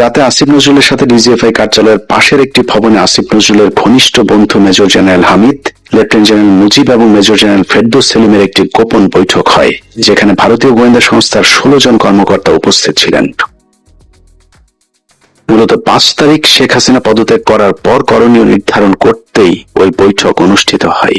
রাতে আসিফ নজরুলের সাথে ডিজিএফআই কার্যালয়ের পাশের একটি ভবনে আসিফ নজরুলের ঘনিষ্ঠ বন্ধু major general Hamid, lieutenant general Mujib এবং মেজর জেনারেল ফেরদৌস সেলিমের একটি গোপন বৈঠক হয়, যেখানে ভারতীয় গোয়েন্দা সংস্থার ষোলো জন কর্মকর্তা উপস্থিত ছিলেন। মূলত পাঁচ তারিখ শেখ হাসিনা পদত্যাগ করার পর করণীয় নির্ধারণ করতেই ওই বৈঠক অনুষ্ঠিত হয়।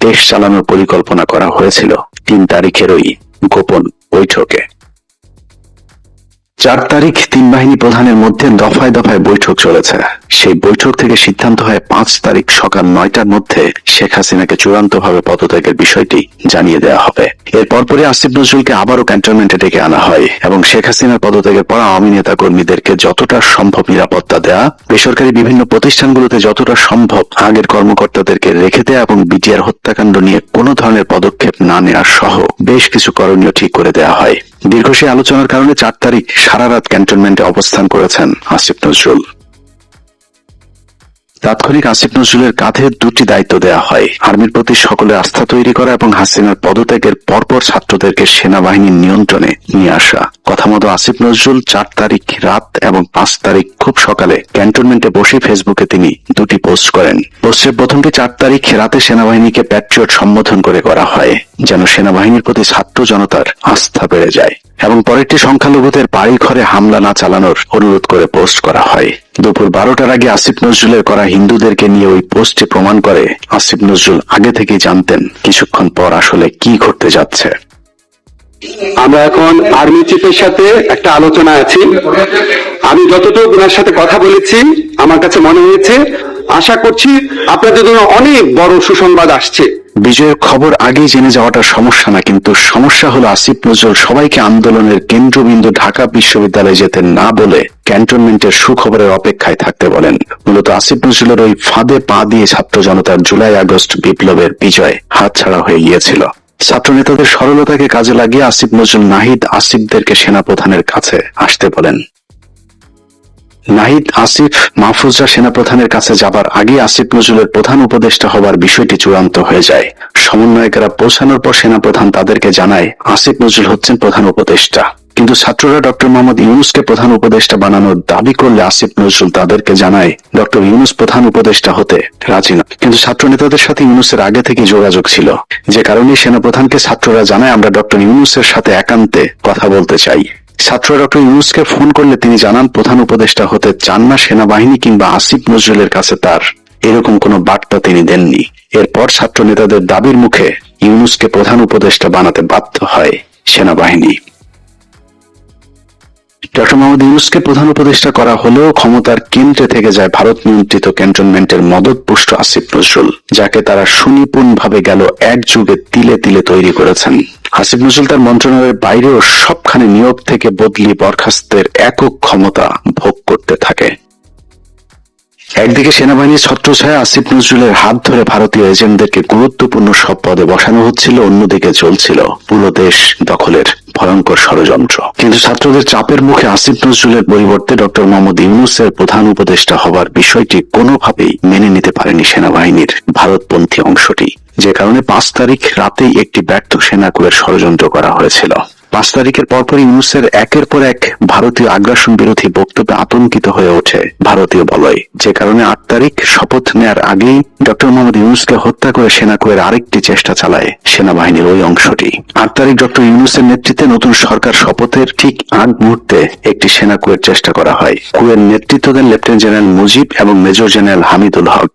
দেশ চালানোর পরিকল্পনা করা হয়েছিল। তিন তারিখের ওই গোপন বৈঠকে। চার তারিখ তিন বাহিনী প্রধানের মধ্যে দফায় দফায় বৈঠক চলেছে। সেই বৈঠক থেকে সিদ্ধান্ত হয় পাঁচ তারিখ সকাল নয়টার মধ্যে শেখ হাসিনাকে চূড়ান্তভাবে পদত্যাগের বিষয়টি জানিয়ে দেওয়া হবে। এর পরপরই আসিফ নজরুলকে আবারও ক্যান্টনমেন্টে ডেকে আনা হয় এবং শেখ হাসিনার পদত্যাগের পর আওয়ামী নেতা কর্মীদেরকে যতটা সম্ভব নিরাপত্তা দেয়া, বেসরকারি বিভিন্ন প্রতিষ্ঠানগুলোতে যতটা সম্ভব আগের কর্মকর্তাদেরকে রেখে দেয়া এবং বিটিআর হত্যাকাণ্ড নিয়ে কোনো ধরনের পদক্ষেপ না নেওয়া সহ বেশ কিছু করণীয় ঠিক করে দেয়া হয়। দীর্ঘ সেই আলোচনার কারণে চার তারিখ সারা রাত ক্যান্টনমেন্টে অবস্থান করেছেন আসিফ নজরুল। তাৎক্ষণিক আসিফ নজরুলের কাঁধে দুটি দায়িত্ব দেওয়া হয়। আর্মির প্রতি সকলে আস্থা তৈরি করা এবং হাসিনার পদত্যাগের পরপর ছাত্রদেরকে সেনাবাহিনীর নিয়ন্ত্রণে নিয়ে আসা। কথা মতো আসিফ নজরুল চার তারিখ রাত এবং পাঁচ তারিখ খুব সকালে ক্যান্টনমেন্টে বসে ফেসবুকে তিনি দুটি পোস্ট করেন। পোস্টের প্রথমটি চার তারিখ রাতে সেনাবাহিনীকে প্যাট্রিয়ট সম্বোধন করে করা হয়, যেন সেনাবাহিনীর প্রতি ছাত্র জনতার আস্থা বেড়ে যায় এবং পরেরটি সংখ্যালঘুদের বাড়ি ঘরে হামলা না চালানোর অনুরোধ করে পোস্ট করা হয়। দুপুর বারোটার আগে আসিফ নজরুলের করা হিন্দুদেরকে নিয়ে ওই পোস্টে প্রমাণ করে আসিফ নজরুল আগে থেকেই জানতেন, কিছুক্ষণ পর আসলে কি ঘটতে যাচ্ছে। আমরা এখন আর্মি চিফের সাথে একটা আলোচনা আছি। আমি যতটুকু ওনার সাথে কথা বলেছি, আমার কাছে মনে হয়েছে, আশা করছি আপনাদের জন্য অনেক বড় সুসংবাদ আসছে। বিজয়ের খবর আগেই জেনে যাওয়াটা সমস্যা না, কিন্তু সমস্যা হলো আসিফ নজরুল সবাইকে আন্দোলনের কেন্দ্রবিন্দু ঢাকা বিশ্ববিদ্যালয়ে যেতে না বলে ক্যান্টনমেন্টের সুখবরের অপেক্ষায় থাকতে বলেন। মূলত আসিফ নজরুলের ওই ফাঁদে পা দিয়ে ছাত্র জনতার জুলাই আগস্ট বিপ্লবের বিজয় হাতছাড়া হয়ে গিয়েছিল। ছাত্র নেতাদের সরলতাকে কাজে লাগিয়ে আসিফ নজরুল নাহিদ আসিফদেরকে সেনাপ্রধানের কাছে আসতে বলেন। নাহিদ, আসিফ, মাহফুজরা সেনাপ্রধানের কাছে যাবার আগে আসিফ নজরুলের প্রধান উপদেষ্টা হবার বিষয়টি চূড়ান্ত হয়ে যায়। সমন্বয়কেরা পৌঁছানোর পর সেনাপ্রধান তাদেরকে জানায়, আসিফ নজরুল হচ্ছেন প্রধান উপদেষ্টা। কিন্তু ছাত্ররা ডক্টর মোহাম্মদ ইউনুসকে প্রধান উপদেষ্টা বানানোর দাবি করলে আসিফ নজরুল তাদেরকে জানায়, ডক্টর ইউনুস প্রধান উপদেষ্টা হতে রাজি না। কিন্তু ছাত্র নেতাদের সাথে ইউনুসের আগে থেকে যোগাযোগ ছিল। যে কারণে সেনাপ্রধানকে ছাত্ররা জানায়, আমরা ডক্টর ইউনুসের সাথে একান্তে কথা বলতে চাই। ছাত্র ডক্টর ইউনুসকে ফোন করলে তিনি জানান, প্রধান উপদেষ্টা হতে চান না সেনাবাহিনী কিংবা আসিফ নজরুলের কাছে তার। এরকম কোনো বার্তা তিনি দেননি। এরপর ছাত্র নেতাদের দাবির মুখে ইউনুসকে প্রধান উপদেষ্টা বানাতে বাধ্য হয় সেনাবাহিনী। ডক্টর মোহাম্মদ ইউনুসকে প্রধান উপদেষ্টা করা হলেও ক্ষমতার কেন্দ্রে থেকে যায় ভারত নিয়ন্ত্রিত ক্যান্টনমেন্টের মদতপুষ্ট আসিফ নজরুল, যাকে তারা সুনিপুণ ভাবে গেল এক যুগে তিলে তিলে তৈরি করেছেন। হাসিফ নজরুল তার মন্ত্রণালয়ের বাইরেও সবখানে নিয়োগ থেকে বদলি বরখাস্তের একক ক্ষমতা ভোগ করতে থাকে। একদিকে সেনাবাহিনীর ছত্রছায়া আসিফ নজরুলের হাত ধরে ভারতীয় এজেন্টদেরকে গুরুত্বপূর্ণ সব পদে বসানো হচ্ছিল, অন্যদিকে চলছিল পুরো দেশ দখলের ভয়ঙ্কর ষড়যন্ত্র। কিন্তু ছাত্রদের চাপের মুখে আসিফ নজরুলের পরিবর্তে ডক্টর মোহাম্মদ ইউনুসের প্রধান উপদেষ্টা হবার বিষয়টি কোনোভাবেই মেনে নিতে পারেনি সেনাবাহিনীর ভারতপন্থী অংশটি। যে কারণে পাঁচ তারিখ রাতেই একটি ব্যর্থ সেনাকুয়ের ষড়যন্ত্র করা হয়েছিল। পাঁচ তারিখের পরপরই ইউনুসের একের পর এক ভারতীয় আগ্রাসন বিরোধী বক্তব্যে আতঙ্কিত হয়ে ওঠে ভারতীয় বলয়। যে কারণে আট তারিখ শপথ নেয়ার আগেই ডক্টর মোহাম্মদ ইউনুসকে হত্যা করে সেনাকুয়ের আরেকটি চেষ্টা চালায় সেনাবাহিনীর ওই অংশটি। আট তারিখ ডক্টর ইউনুসের নেতৃত্বে নতুন সরকার শপথের ঠিক আগ মুহূর্তে একটি সেনা কুয়ের চেষ্টা করা হয়। কুয়ের নেতৃত্ব দেন লেফটেন্যান্ট জেনারেল মুজিব এবং মেজর জেনারেল হামিদুল হক।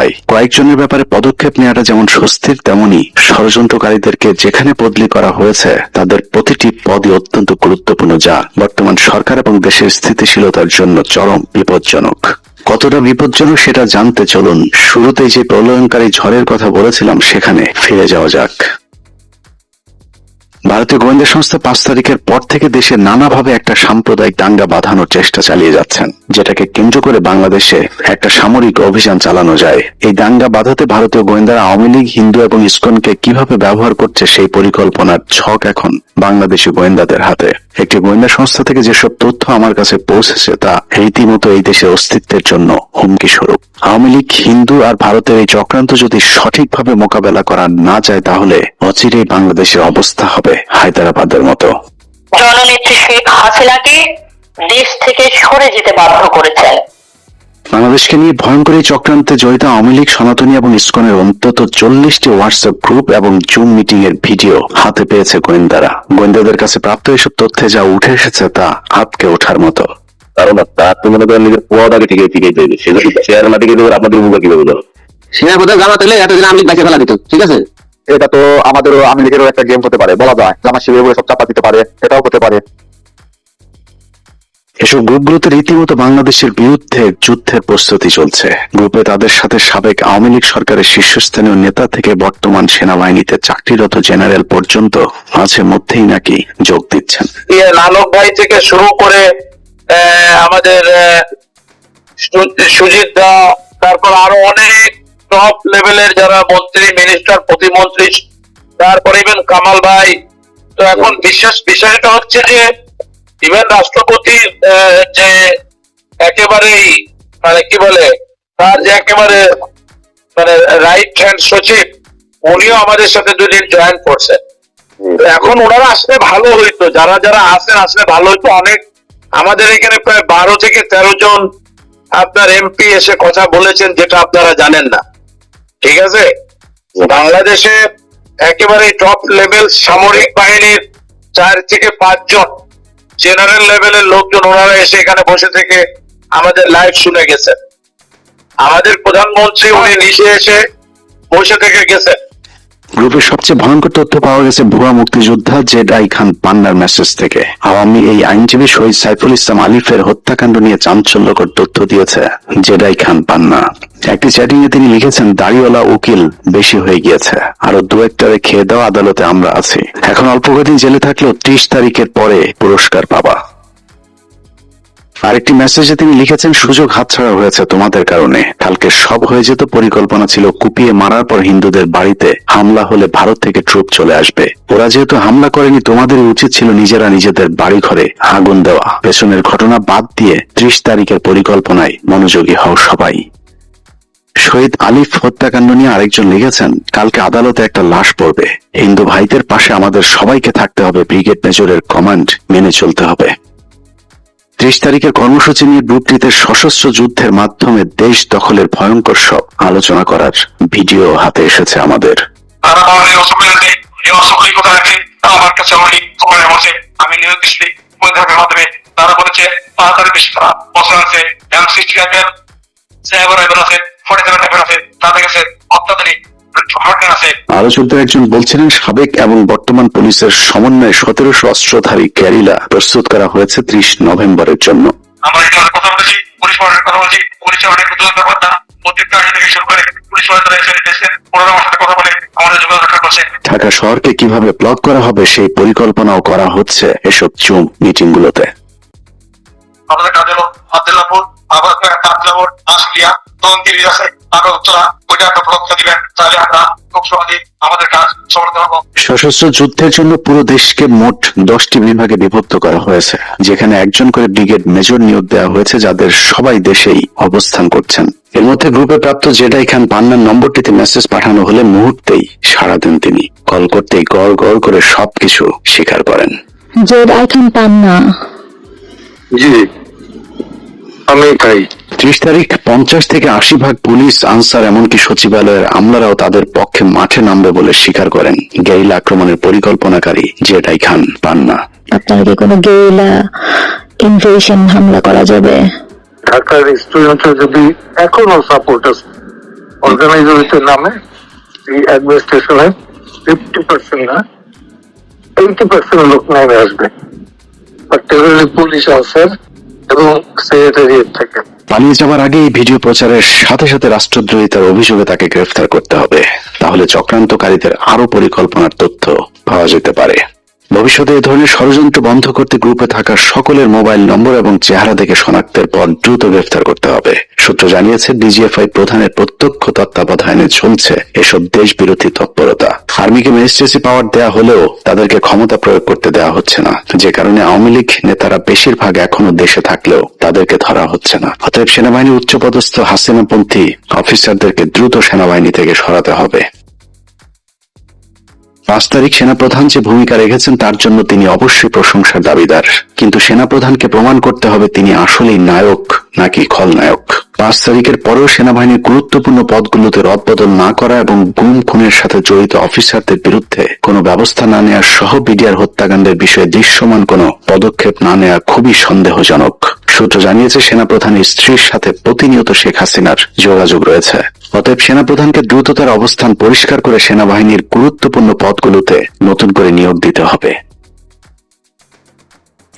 কয়েকজনের ব্যাপারে পদক্ষেপ নেওয়াটা যেমন স্বস্তির তেমনই ষড়যন্ত্রকারীদেরকে যেখানে বদলি করা হয়েছে, তাদের প্রতিটি পদই অত্যন্ত গুরুত্বপূর্ণ যা বর্তমান সরকার এবং দেশের স্থিতিশীলতার জন্য চরম বিপজ্জনক। কতটা বিপজ্জনক সেটা জানতে চলুন। শুরুতেই যে প্রলয়নকারী ঝড়ের কথা বলেছিলাম, সেখানে ফিরে যাওয়া যাক। ভারতীয় গোয়েন্দা সংস্থা পাঁচ তারিখের পর থেকে দেশে নানাভাবে একটা সাম্প্রদায়িক দাঙ্গা বাঁধানোর চেষ্টা চালিয়ে যাচ্ছেন, যেটাকে কেন্দ্র করে বাংলাদেশে একটা সামরিক অভিযান চালানো যায়। এই দাঙ্গা বাঁধাতে ভারতীয় গোয়েন্দারা আওয়ামী লীগ, হিন্দু এবং ইসকনকে কীভাবে ব্যবহার করছে সেই পরিকল্পনার ছক এখন বাংলাদেশি গোয়েন্দাদের হাতে। একটি গোয়েন্দা সংস্থা থেকে যেসব তথ্য আমার কাছে পৌঁছেছে, তা রীতিমতো এই দেশের অস্তিত্বের জন্য হুমকি স্বরূপ। আওয়ামী লীগ, হিন্দু আর ভারতের এই চক্রান্ত যদি সঠিকভাবে মোকাবেলা করা না যায়, তাহলে অচিরেই বাংলাদেশের অবস্থা হবে হায়দ্রাবাদের মতো। জননেত্রী শেখ হাসিনাকে দেশ থেকে সরে যেতে বাধ্য করেছেন। বাংলাদেশকে নিয়ে ভয়ঙ্কর এই চক্রান্তে জড়িত আওয়ামী লীগ সনাতনী এবং ইসকনের অন্তত চল্লিশটি হোয়াটসঅ্যাপ গ্রুপ এবং জুম মিটিং এর ভিডিও হাতে পেয়েছে গোয়েন্দারা। গোয়েন্দাদের কাছে প্রাপ্ত এসব তথ্যে যা উঠে এসেছে তা হাতকে ওঠার মতো। কারণ তার তো মনে করেন নিজের পোয়াটাকে ঠিক ঠিক দেবে সে যদি শেয়ার না টিকে দেবে আপনাদের উপকার কীভাবে দেবে সেনা প্রধান জামাত হলে এতদিন আমি বাইকে ফেলা দিত ঠিক আছে? এটা তো আমাদেরও আওয়ামী লীগেরও একটা গেম হতে পারে বলা যায়। জামা শিবির বলে সব চাপা দিতে পারে এটাও হতে পারে। এসব গ্রুপগুলোতে রীতিমতো বাংলাদেশের বিরুদ্ধে যুদ্ধের প্রস্তুতি চলছে। গ্রুপে তাদের সাথে সাবেক আওয়ামী লীগ সরকারের শীর্ষস্থানীয় নেতা থেকে বর্তমান সেনাবাহিনীতে চাকরিরত জেনারেল পর্যন্ত মাঝে মধ্যেই নাকি যোগ দিচ্ছেন। লালক ভাই থেকে শুরু করে আহ, আমাদের আহ, সু- সুজিত দা তারপর আরও অনেক টপ লেভেলের যারা মন্ত্রী মিনিস্টার প্রতিমন্ত্রী তারপর ইভেন কামাল ভাই তো এখন বিশেষ বিষয়টা হচ্ছে যে ইভেন রাষ্ট্রপতির আহ, যে একেবারেই মানে কি বলে তার যে একেবারে মানে রাইট হ্যান্ড সচিব উনিও আমাদের সাথে দুদিন জয়েন করছে। এখন ওনারা আসলে ভালো হইতো যারা যারা আসেন আসলে ভালো হইতো। অনেক আমাদের এখানে প্রায় বারো থেকে তেরো জন আপনার এমপি এসে কথা বলেছেন যেটা আপনারা জানেন না। ঠিক আছে? বাংলাদেশে একেবারে টপ লেভেল সামরিক বাহিনীর চার থেকে পাঁচজন জেনারেল লেভেলের লোকজন ওনারা এসে এখানে বসে থেকে আমাদের লাইভ শুনে গেছেন। আমাদের প্রধানমন্ত্রী উনি নিজে এসে বসে থেকে গেছেন। গ্রুপের সবচেয়ে ভয়ঙ্কর তথ্য পাওয়া গেছে ভুয়া মুক্তিযোদ্ধা জেডাই খান পান্নার মেসেজ থেকে। আওয়ামী এই আইনজীবী শহীদ সাইফুল ইসলাম আলিফের হত্যাকাণ্ড নিয়ে চাঞ্চল্যকর তথ্য দিয়েছে জেডাই খান পান্না। একটি চ্যাটিং এ তিনি লিখেছেন, দাড়িওয়ালা উকিল বেশি হয়ে গিয়েছে। আরও দু একটারে খেয়ে দেওয়া আদালতে আমরা আছি। এখন অল্প কদিন জেলে থাকলেও ত্রিশ তারিখের পরে পুরস্কার পাবা। আরেকটি মেসেজে তিনি লিখেছেন, সুযোগ হাতছাড়া হয়েছে তোমাদের কারণে। কালকে সব হয়ে যেত পরিকল্পনা ছিল কুপিয়ে মারার পর হিন্দুদের বাড়িতে হামলা হলে ভারত থেকে ট্রুপ চলে আসবে। ওরা যেহেতু হামলা করেনি তোমাদের উচিত ছিল নিজেরা নিজেদের বাড়ি ঘরে আগুন দেওয়া। পেছনের ঘটনা বাদ দিয়ে ত্রিশ তারিখের পরিকল্পনায় মনোযোগী হও সবাই। শহীদ আলিফ হত্যাকাণ্ড নিয়ে আরেকজন লিখেছেন, কালকে আদালতে একটা লাশ পড়বে। হিন্দু ভাইদের পাশে আমাদের সবাইকে থাকতে হবে। ব্রিগেড মেজরের কমান্ড মেনে চলতে হবে। ত্রিশ তারিখের কর্মসূচি নিয়ে গ্রুপটিতে সশস্ত্র যুদ্ধের মাধ্যমে দেশ দখলের ভয়ঙ্কর সব আলোচনা করার ভিডিও হাতে এসেছে আমাদের। মাধ্যমে তারা বলেছে অত্যাধুনিক আলোচকদের একজন বলছিলেন সাবেক এবং বর্তমান পুলিশের সমন্বয়ে সতেরোশো অস্ত্রধারী ক্যারিলা প্রস্তুত করা হয়েছে ত্রিশ নভেম্বরের জন্য। আমরা এখানে কথা বলেছি পুলিশ প্রশাসনের কথা বলছি পুলিশের অনেক নতুন ব্যাপার প্রত্যেকটা আগে থেকে শুরু করে পুলিশ প্রশাসন এসে দেশের পুরোনো আমার সাথে কথা বলে আমাদের যোগাযোগ রক্ষা করছে। ঢাকা শহরকে কীভাবে ব্লক করা হবে সেই পরিকল্পনাও করা হচ্ছে এসব জুম মিটিংগুলোতে। আমাদের কাজে হলো আবার আবদুল্লাপুর আশলিয়া তন্দির আছে উত্তরা ওইটা একটা দিবেন তাহলে আমরা খুব সহজে আমাদের কাজ সমাধান হব সশস্ত্র যুদ্ধের জন্য পুরো দেশকে মোট দশটি বিভাগে বিভক্ত করা হয়েছে যেখানে একজন করে ব্রিগেড মেজর নিয়োগ দেওয়া হয়েছে যাদের সবাই দেশেই অবস্থান করছেন। এর মধ্যে গ্রুপে প্রাপ্ত জেডাই খান পান্নার নম্বরটিতে মেসেজ পাঠানো হলে মুহূর্তেই সাড়া দেন তিনি। কল করতেই গড় গড় করে সবকিছু স্বীকার করেন। জেড আইখান পান না জি। আমি তাই ত্রিশ তারিখ পঞ্চাশ থেকে আশি ভাগ পুলিশ আনসার এমনকি সচিবালয়ের আমলারাও তাদের পক্ষে মাঠে নামবে বলে স্বীকার করেন গেরিলা আক্রমণের পরিকল্পনাকারী জেডাই খান পান্না। আপনার কি কোনো গেরিলা ইনভেশন হামলা করা যাবে? ঢাকার স্টুডেন্টরা যদি এখনও সাপোর্ট আছে অর্গানাইজারের নামে এই অ্যাডমিনিস্ট্রেশনে ফিফটি পার্সেন্ট না এইটি পার্সেন্ট লোক নেমে আসবে। পার্টিকুলারলি পুলিশ অফিসার এবং পালিয়ে যাওয়ার আগে এই ভিডিও প্রচারের সাথে সাথে রাষ্ট্রদ্রোহিতার অভিযোগে তাকে গ্রেফতার করতে হবে। তাহলে চক্রান্তকারীদের আরও পরিকল্পনার তথ্য পাওয়া যেতে পারে। ভবিষ্যতে এ ধরনের ষড়যন্ত্র বন্ধ করতে গ্রুপে থাকা সকলের মোবাইল নম্বর এবং চেহারা দেখে শনাক্তের পর দ্রুত গ্রেফতার করতে হবে। সূত্র জানিয়েছে, ডিজিএফআই প্রধানের প্রত্যক্ষ তত্ত্বাবধানে চলছে এসব দেশ বিরোধী তৎপরতা। আর্মিকে ম্যাজিস্ট্রেসি পাওয়ার দেয়া হলেও তাদেরকে ক্ষমতা প্রয়োগ করতে দেওয়া হচ্ছে না। যে কারণে আওয়ামী লীগ নেতারা বেশিরভাগ এখনও দেশে থাকলেও তাদেরকে ধরা হচ্ছে না। অতএব সেনাবাহিনী উচ্চপদস্থ হাসিনাপন্থী অফিসারদেরকে দ্রুত সেনাবাহিনী থেকে সরাতে হবে। পাঁচ তারিখ সেনাপ্রধান যে ভূমিকা রেখেছেন, তার জন্য তিনি অবশ্যই প্রশংসার দাবিদার। কিন্তু সেনাপ্রধানকে প্রমাণ করতে হবে তিনি আসলেই নায়ক নাকি খলনায়ক। পাঁচ তারিখের পরেও সেনাবাহিনীর গুরুত্বপূর্ণ পদগুলোতে রদবদল না করা এবং গুম খুনের সাথে জড়িত অফিসারদের বিরুদ্ধে কোনো ব্যবস্থা না নেওয়ার সহ বিডিআর হত্যাকাণ্ডের বিষয়ে দৃশ্যমান কোনো পদক্ষেপ না নেওয়া খুবই সন্দেহজনক। সূত্র জানিয়েছে, সেনাপ্রধানের স্ত্রীর সাথে প্রতিনিয়ত শেখ হাসিনার যোগাযোগ রয়েছে। অতএব সেনাপ্রধানকে দ্রুত তার অবস্থান পরিষ্কার করে সেনাবাহিনীর গুরুত্বপূর্ণ পদগুলোতে নতুন করে নিয়োগ দিতে হবে।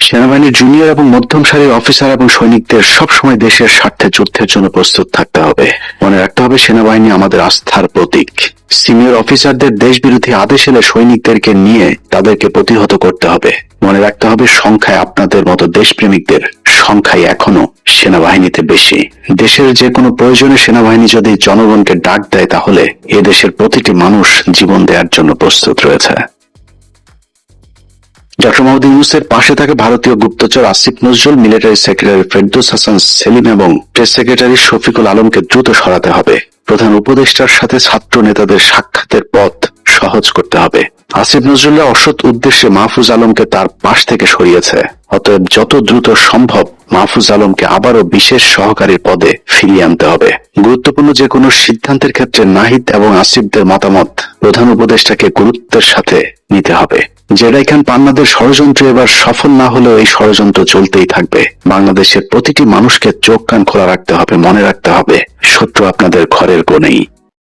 সেনাবাহিনীর জুনিয়র এবং মধ্যম সারির অফিসার এবং সৈনিকদের সবসময় দেশের স্বার্থে যুদ্ধের জন্য প্রস্তুত থাকতে হবে। মনে রাখতে হবে, সেনাবাহিনী আমাদের আস্থার প্রতীক। সিনিয়র অফিসারদের দেশ বিরোধী আদেশ এলে সৈনিকদেরকে নিয়ে তাদেরকে প্রতিহত করতে হবে। মনে রাখতে হবে, সংখ্যায় আপনাদের মতো দেশপ্রেমিকদের সংখ্যাই এখনও সেনাবাহিনীতে বেশি। দেশের যে কোনো প্রয়োজনে সেনাবাহিনী যদি জনগণকে ডাক দেয়, তাহলে এ দেশের প্রতিটি মানুষ জীবন দেওয়ার জন্য প্রস্তুত রয়েছে। ডক্টর ইউনুসের পাশে থাকে ভারতীয় গুপ্তচর আসিফ নজরুল, মিলিটারি সেক্রেটারি ফেরদৌস হাসান সেলিম এবং প্রেস সেক্রেটারি শফিকুল আলমকে দ্রুত সরাতে হবে। প্রধান উপদেষ্টার সাথে ছাত্র নেতাদের সাক্ষাতের পথ সহজ করতে হবে। আসিফ নজরুল্লাহ অসৎ উদ্দেশ্যে মাহফুজ আলমকে তার পাশ থেকে সরিয়েছে। অতএব যত দ্রুত সম্ভব মাহফুজ আলমকে আবারও বিশেষ সহকারীর পদে ফিরিয়ে আনতে হবে। গুরুত্বপূর্ণ যে কোনো সিদ্ধান্তের ক্ষেত্রে নাহিদ এবং আসিফদের মতামত প্রধান উপদেষ্টাকে গুরুত্বের সাথে নিতে হবে। জেরাই খান পান্নাদের ষড়যন্ত্র এবার সফল না হলেও এই ষড়যন্ত্র চলতেই থাকবে। বাংলাদেশের প্রতিটি মানুষকে চোখ কান খোলা রাখতে হবে, মনে রাখতে হবে, শত্রু আপনাদের ঘরের কোণেই।